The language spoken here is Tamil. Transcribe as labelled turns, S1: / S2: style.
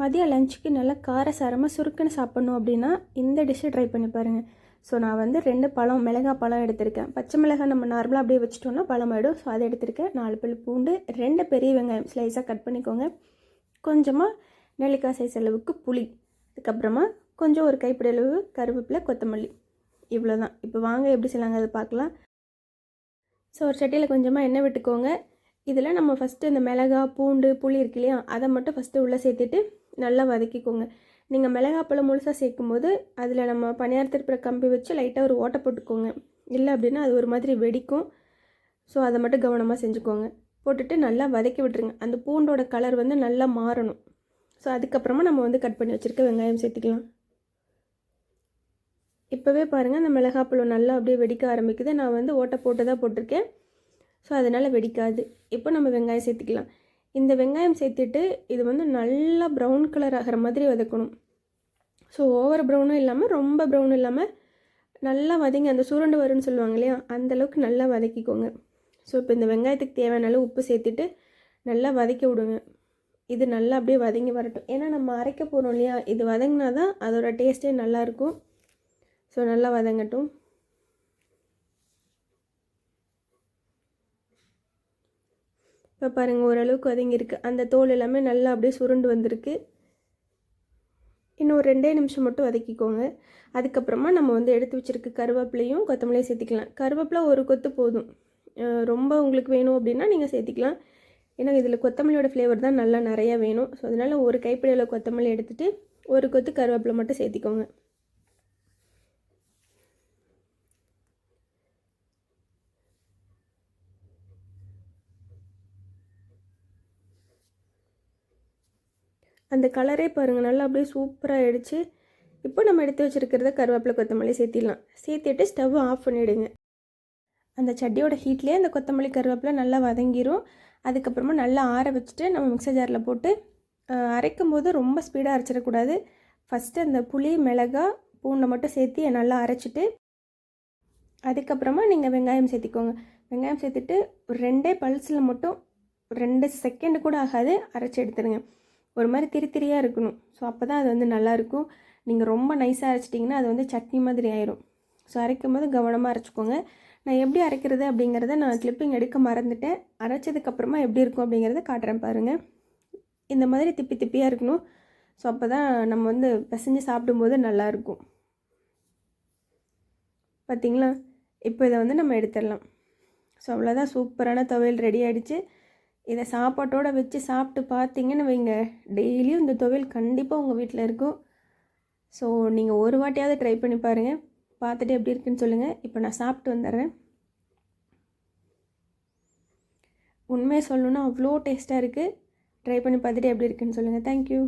S1: மதியம் லஞ்சுக்கு நல்லா காரசாரமாக சுருக்குன்னு சாப்பிட்ணும் அப்படின்னா இந்த டிஷ்ஷை ட்ரை பண்ணி பாருங்கள் ஸோ நான் வந்து ரெண்டு பழம் மிளகாய் பழம் எடுத்திருக்கேன். பச்சை மிளகாய் நம்ம நார்மலாக அப்படியே வச்சுட்டோம்னா பழம் ஆகிடும் ஸோ அதை எடுத்திருக்கேன். நாலு பல் பூண்டு ரெண்டு பெரிய வெங்காயம் ஸ்லைஸாக கட் பண்ணிக்கோங்க. கொஞ்சமாக நெல்லிக்காய் சைஸ் அளவுக்கு புளி. அதுக்கப்புறமா கொஞ்சம் ஒரு கைப்பிடி அளவு கருவேப்பிலை கொத்தமல்லி. இவ்வளோ தான் இப்போ வாங்க எப்படி செய்யலாங்க அதை பார்க்கலாம். ஸோ ஒரு சட்டியில் கொஞ்சமாக எண்ணெய் விட்டுக்கோங்க. இதில் நம்ம ஃபஸ்ட்டு இந்த மிளகா பூண்டு புளி இருக்கு இல்லையா? அதை மட்டும் ஃபஸ்ட்டு உள்ளே சேர்த்துட்டு நல்லா வதக்கிக்கோங்க. நீங்கள் மிளகாப்பழம் முழுசாக சேர்க்கும் போது அதில் நம்ம பணியாரத்திருப்பிற கம்பி வச்சு லைட்டாக ஒரு ஓட்டை போட்டுக்கோங்க. இல்லை அப்படின்னா அது ஒரு மாதிரி வெடிக்கும். ஸோ அதை மட்டும் கவனமாக செஞ்சுக்கோங்க. போட்டுட்டு நல்லா வதக்கி விட்டுருங்க. அந்த பூண்டோட கலர் வந்து நல்லா மாறணும். ஸோ அதுக்கப்புறமா நம்ம வந்து கட் பண்ணி வச்சுருக்க வெங்காயம் சேர்த்துக்கலாம். இப்போவே பாருங்கள் அந்த மிளகாப்பழம் நல்லா அப்படியே வெடிக்க ஆரம்பிக்குது. நான் வந்து ஓட்டை போட்டு தான் போட்டிருக்கேன். ஸோ அதனால் வெடிக்காது. இப்போ நம்ம வெங்காயம் சேர்த்துக்கலாம். இந்த வெங்காயம் சேர்த்துட்டு இது வந்து நல்லா ப்ரௌன் கலர் ஆகிற மாதிரி வதக்கணும். ஸோ ஓவர் ப்ரௌனும் இல்லாமல் ரொம்ப ப்ரௌனும் இல்லாமல் நல்லா வதங்கி அந்த சுருண்டு வரும்னு சொல்லுவாங்க இல்லையா? அந்தளவுக்கு நல்லா வதக்கிக்கோங்க. ஸோ இப்போ இந்த வெங்காயத்துக்கு தேவையான அளவு உப்பு சேர்த்துட்டு நல்லா வதக்கி விடுங்க. இது நல்லா அப்படியே வதங்கி வரட்டும். ஏன்னா நம்ம அரைக்க போகிறோம் இல்லையா? இது வதங்கினா தான் அதோடய டேஸ்ட்டே நல்லாயிருக்கும் ஸோ நல்லா வதங்கட்டும். இப்போ பாருங்கள் ஓரளவுக்கு வதங்கியிருக்கு அந்த தோல் எல்லாமே நல்லா அப்படியே சுருண்டு வந்திருக்கு. இன்னும் ஒரு ரெண்டே நிமிஷம் மட்டும் வதக்கிக்கோங்க. அதுக்கப்புறமா நம்ம வந்து எடுத்து வச்சுருக்க கருவேப்பிலையும் கொத்தமல்லியும் சேர்த்திக்கலாம். கருவேப்பிலை ஒரு கொத்து போதும். ரொம்ப உங்களுக்கு வேணும் அப்படின்னா நீங்கள் சேர்த்திக்கலாம். ஏன்னா இதில் கொத்தமல்லியோட ஃப்ளேவர் தான் நல்லா நிறையா வேணும். ஸோ அதனால் ஒரு கைப்பிடியில் கொத்தமல்லி எடுத்துகிட்டு ஒரு கொத்து கருவேப்பிலை மட்டும் சேர்த்திக்கோங்க. அந்த கலரே பாருங்கள் நல்லா அப்படியே சூப்பராக ஆகிடுச்சு இப்போ நம்ம எடுத்து வச்சுருக்கிறத கருவேப்பிலை கொத்தமல்லி சேர்த்திடலாம். சேர்த்துட்டு ஸ்டவ் ஆஃப் பண்ணிவிடுங்க அந்த சட்டியோட ஹீட்லேயே அந்த கொத்தமல்லி கருவேப்பிலை நல்லா வதங்கிரும். அதுக்கப்புறமா நல்லா ஆற வச்சுட்டு நம்ம மிக்சர் ஜாரில் போட்டு அரைக்கும் போது ரொம்ப ஸ்பீடாக அரைச்சிடக்கூடாது. ஃபஸ்ட்டு அந்த புளி மிளகா பூண்டை மட்டும் சேர்த்து நல்லா அரைச்சிட்டு அதுக்கப்புறமா நீங்கள் வெங்காயம் சேர்த்திக்கோங்க. வெங்காயம் சேர்த்துட்டு ஒரு ரெண்டே பல்ஸில் மட்டும் ரெண்டு செகண்டு கூட ஆகாது அரைச்சி எடுத்துருங்க ஒரு மாதிரி திரித்திரியாக இருக்கணும். ஸோ அப்போ தான் அது வந்து நல்லாயிருக்கும் நீங்கள் ரொம்ப நைஸாக அரைச்சிட்டிங்கன்னா அது வந்து சட்னி மாதிரி ஆயிரும். ஸோ அரைக்கும் போது கவனமாக அரைச்சிக்கோங்க. நான் எப்படி அரைக்கிறது அப்படிங்கிறத நான் கிளிப்பிங் எடுக்க மறந்துட்டேன். அரைச்சதுக்கப்புறமா எப்படி இருக்கும் அப்படிங்கிறத காட்டுறேன் பாருங்கள் இந்த மாதிரி திப்பி திப்பியாக இருக்கணும். ஸோ அப்போ தான் நம்ம வந்து பிசைஞ்சு சாப்பிடும்போது நல்லாயிருக்கும் பார்த்திங்களா இப்போ இதை வந்து நம்ம எடுத்துடலாம். ஸோ அவ்வளோதான் சூப்பரான துவையல் ரெடி ஆகிடுச்சு இதை சாப்பாட்டோடு வச்சு சாப்பிட்டு பார்த்தீங்கன்னு வைங்க. டெய்லியும் இந்த துவையல் கண்டிப்பாக உங்கள் வீட்டில் இருக்கும். ஸோ நீங்கள் ஒரு வாட்டியாவது ட்ரை பண்ணி பாருங்கள் பார்த்துட்டு எப்படி இருக்குன்னு சொல்லுங்கள் இப்போ நான் சாப்பிட்டு வந்துடுறேன். உண்மையை சொல்லணுன்னா அவ்வளோ டேஸ்ட்டாக இருக்குது ட்ரை பண்ணி பார்த்துட்டு எப்படி இருக்குன்னு சொல்லுங்கள் தேங்க்யூ